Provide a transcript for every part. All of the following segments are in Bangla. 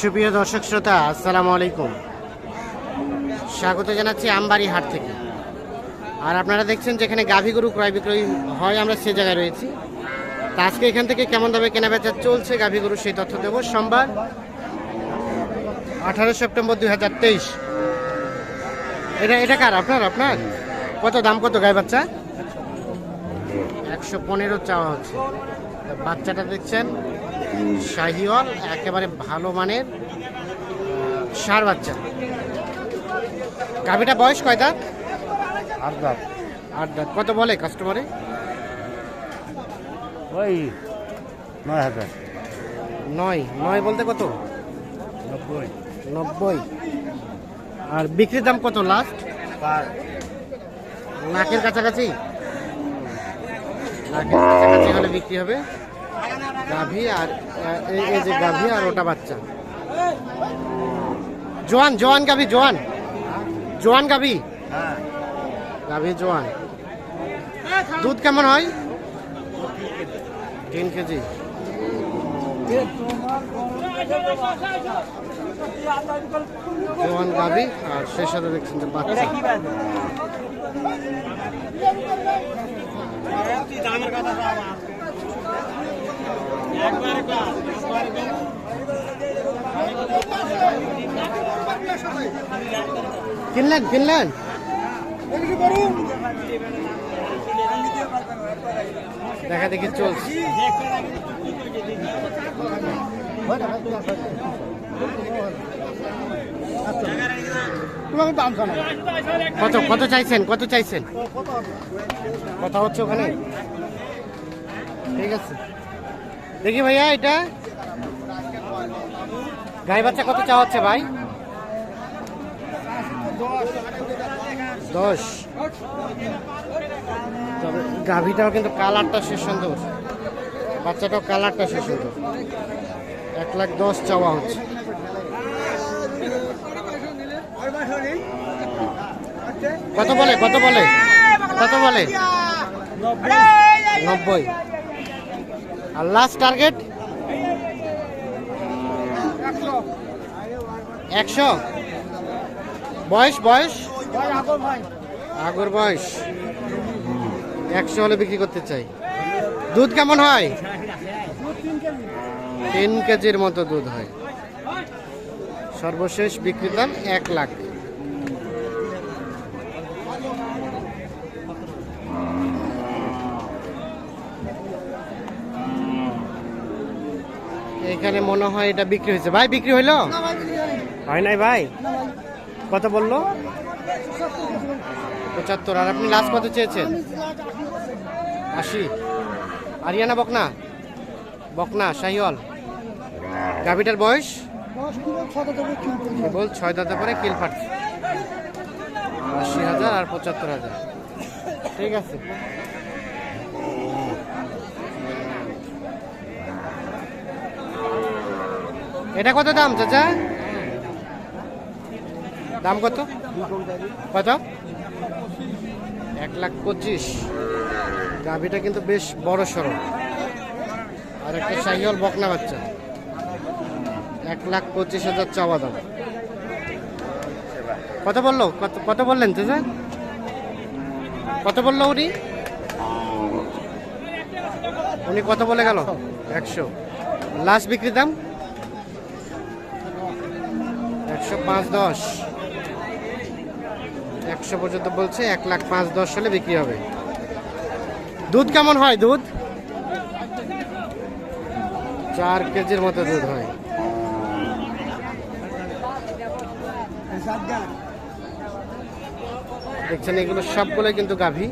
সুপ্রিয় দর্শক শ্রোতা, আসসালামু আলাইকুম। স্বাগত জানাচ্ছি আমবাড়ি হাট থেকে। আর আপনারা দেখছেন যেখানে গাভী গরু ক্রয় বিক্রয় হয়, আমরা সে জায়গায় রয়েছি। তা আজকে এখান থেকে কেমন দামে কেনাবেচা চলছে গাভী গরু সেই তথ্য দেবো। সোমবার আঠারো সেপ্টেম্বর দুই হাজার তেইশ। এটা এটা কার আপনার আপনার? কত দাম, কত গায়ে বাচ্চা? একশো পনেরো চাওয়া হচ্ছে। বাচ্চাটা দেখছেন শাহিওয়াল একেবারে ভালো মানের সার বাচ্চা। গাভিটা বয়স কয় দাঁত? আট দাঁত। আট দাঁত। কত বলে কাস্টমারে ওই নয় হাজার। নয়। নয় বলতে কত? নব্বই। নব্বই। আর বিক্রির দাম কত লাস্ট লাখের কাছাকাছি? লাখের কাছাকাছি হলে বিক্রি হবে। গাভী আর এই যে গাভী আর ওটা বাচ্চা। জোয়ান জোয়ান গাভী, জোয়ান। জোয়ান গাভী? গাভী, জোয়ান। দুধ কেমন হয়? তিন কেজি। জোয়ান গাভী আর সেই সাথে দেখছেন যে বাচ্চা। কিনলেন কিনলেন দেখা দেখি চলছে। কত কত চাইছেন কত চাইছেন? কথা হচ্ছে ওখানে। ঠিক আছে। দেখি ভাইয়া এটা। গাই বাচ্চা কত চাওয়া হচ্ছে ভাই? দশ। তবে গাভিটাও কিন্তু কালারটা সে সুন্দর। বাচ্চাটাও কালারটা সে সুন্দর। এক লাখ দশ চাওয়া হচ্ছে। কত বলে? কত বলে? কত বলে? নব্বই। আর লাস্ট টার্গেট একশো। বয়স বয়স? আগর বয়স। একশো হলে বিক্রি করতে চাই। দুধ কেমন হয়? তিন কেজির মতো দুধ হয়। সর্বশেষ বিক্রির দাম এক লাখ। এখানে মনে হয় এটা বিক্রি হয়েছে। ভাই, বিক্রি হইল? হয় নাই ভাই? কত বলল? পঁচাত্তর। আর আপনি লাস্ট কত চেয়েছেন? আশি। আরিয়ানা, বকনা? বকনা, শাহিওয়াল? গাভিটার বয়স? কেবল ছয় দাদা পরে কিল ফাটছে। আশি হাজার আর পঁচাত্তর হাজার। ঠিক আছে। এটা কত দাম, চাচা? দাম কত? কত? এক লাখ পঁচিশ। গাভিটা কিন্তু বেশ বড় সড়ো। আর একটা সাইহল বকনা বাচ্চা। এক লাখ পঁচিশ হাজার চাওয়া দাম। কত বলল? কত কত বললেন, চাচা? কত বলল উনি? উনি কত বলে গেল? একশো। লাস্ট বিক্রি দাম? একশো পাঁচ দশ। একশো পর্যন্ত বলছে, এক লাখ পাঁচ দশ হলে বিক্রি হবে। দুধ কেমন হয় দুধ? চার কেজির মতো দুধ হয়। দেখছেন এগুলো সবগুলো কিন্তু গাভী।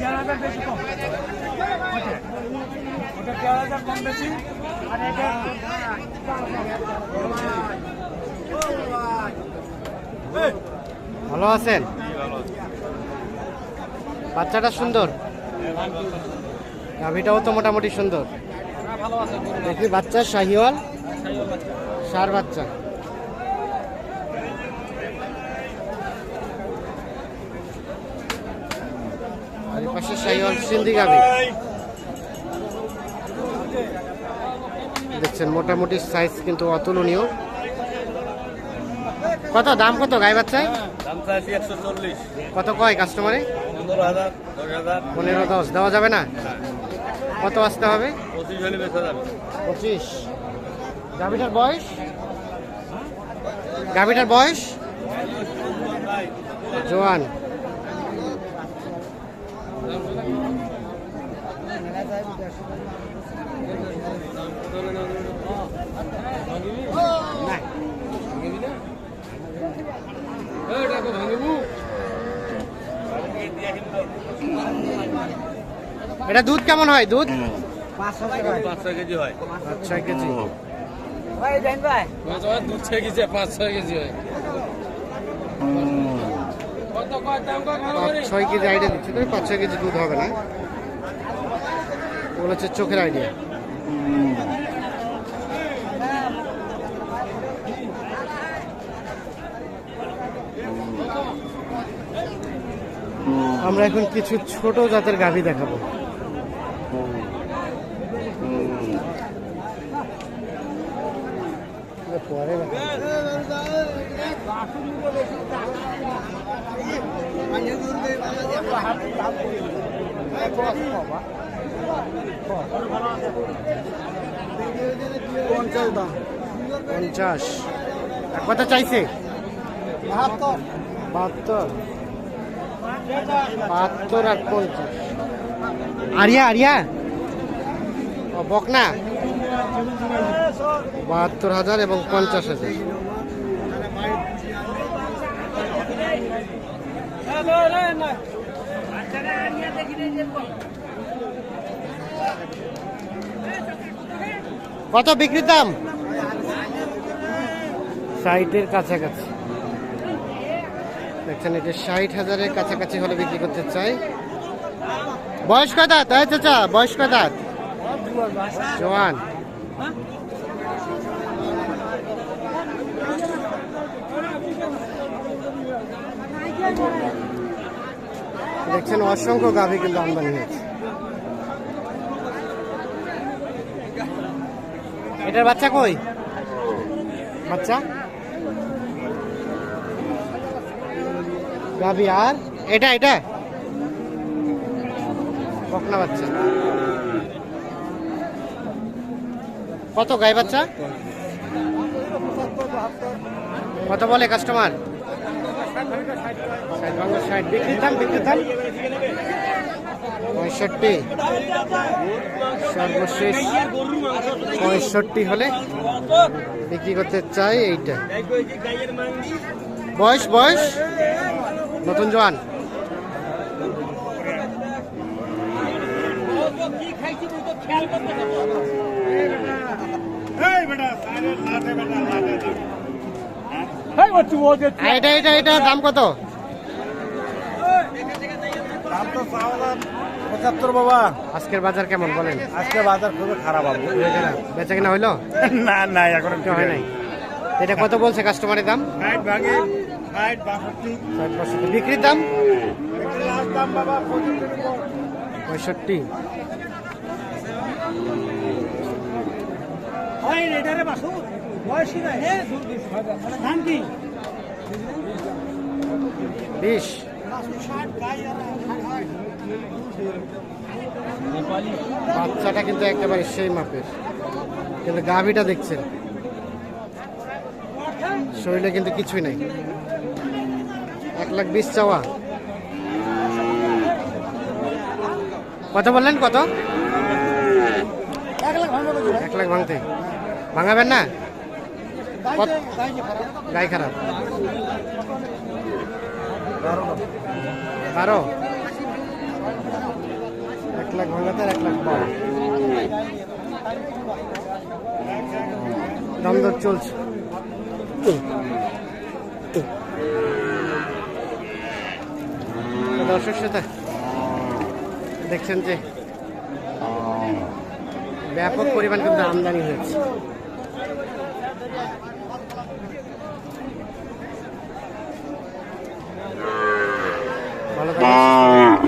চার হাজার বেশি কম। চার হাজার কম বেশি। ভালো আছেন? বাচ্চাটা সুন্দর? গাভীটাও তো মোটামুটি সুন্দর। দেখি বাচ্চা শাহিওয়াল, সার বাচ্চা। পাশে সাইওয়াল সিন্ধি গাভি দেখছেন মোটামুটি সাইজ কিন্তু অতুলনীয়। কত দাম কত গাই বাচ্চায় কত কয় কাস্টমারে পনেরো দশ দেওয়া যাবে না? কত আসতে হবে? পঁচিশ। গাভিটার বয়স? গাভিটার বয়স? জোয়ান। এটা দুধ কেমন হয়? দুধ? পাঁচ ছয় কেজি হয়। পাঁচ ছয় কেজি দুধ ছয় কেজি পাঁচ ছয় কেজি হয়। পাঁচ ছয় কেজি আইডিয়া দিচ্ছি, তবে পাঁচ ছয় কেজি দুধ হবে না। ওগুলো হচ্ছে চোখের আইডিয়া আমরা এখন কিছু ছোট জাতের গাভী দেখাবো। পরে পঞ্চাশ আর কত চাইছে? বাহাত্তর। বাহাত্তর। আর পঞ্চাশ। আরিয়া আরিয়া। বকনা? বাহাত্তর হাজার এবং পঞ্চাশ হাজার। কত বিক্রির দাম? ষাটের কাছাকাছি। দেখছেন এটা ষাট হাজারের কাছাকাছি হলে বিক্রি করতে চাই। বয়স কয় দাঁত? এই চাচা বয়স কয় দাঁত? জোয়ান। দেখছেন অসংখ্য গাভী কিন্তু আমদানি হয়েছে। এটার বাচ্চা কই? বাচ্চা? গাভী আর? এটা এটা? বকনা বাচ্চা। কত গাই বাচ্চা? কত বলে কাস্টমার? পঁয়ষট্টি। সর্বশেষ পঁয়ষট্টি হলে বিক্রি করতে চাই এইটা। বয়স বয়স? নতুন জোয়ান। আর এটা এটা এটা দাম কত? দাম তো চাওয়ালাম পঁচাত্তর বাবা। আজকের বাজার কেমন বলেন? আজকে বাজার খুবই খারাপ আবু বেচা কিনা হইল? না না এখন হয় নাই। এটা কত বলছে কাস্টমারের দাম? বিক্রির দাম? লাস্ট দাম বাবা পঁচাত্তর পঁয়ষট্টি। হয় রেডারে বাসু বয়সী নাই। হে ধান কি? বিশ। বাচ্চাটা কিন্তু একেবারে সেই মাপের। কিন্তু গাভিটা দেখছেন। শরীরে কিন্তু কিছুই নাই। এক লাখ বিশ চাওয়া। কত বললেন কত? এক লাখ ভাঙতে। ভাঙাবেন না? গাই খারাপ। বারো। এক লাখ ভাঙাতে এক লাখ বারো। দাম দর চলছে দর্শক শ্রোতা, দেখছেন যে ব্যাপক পরিমাণ কিন্তু আমদানি হয়েছে। ভালো থাকবেন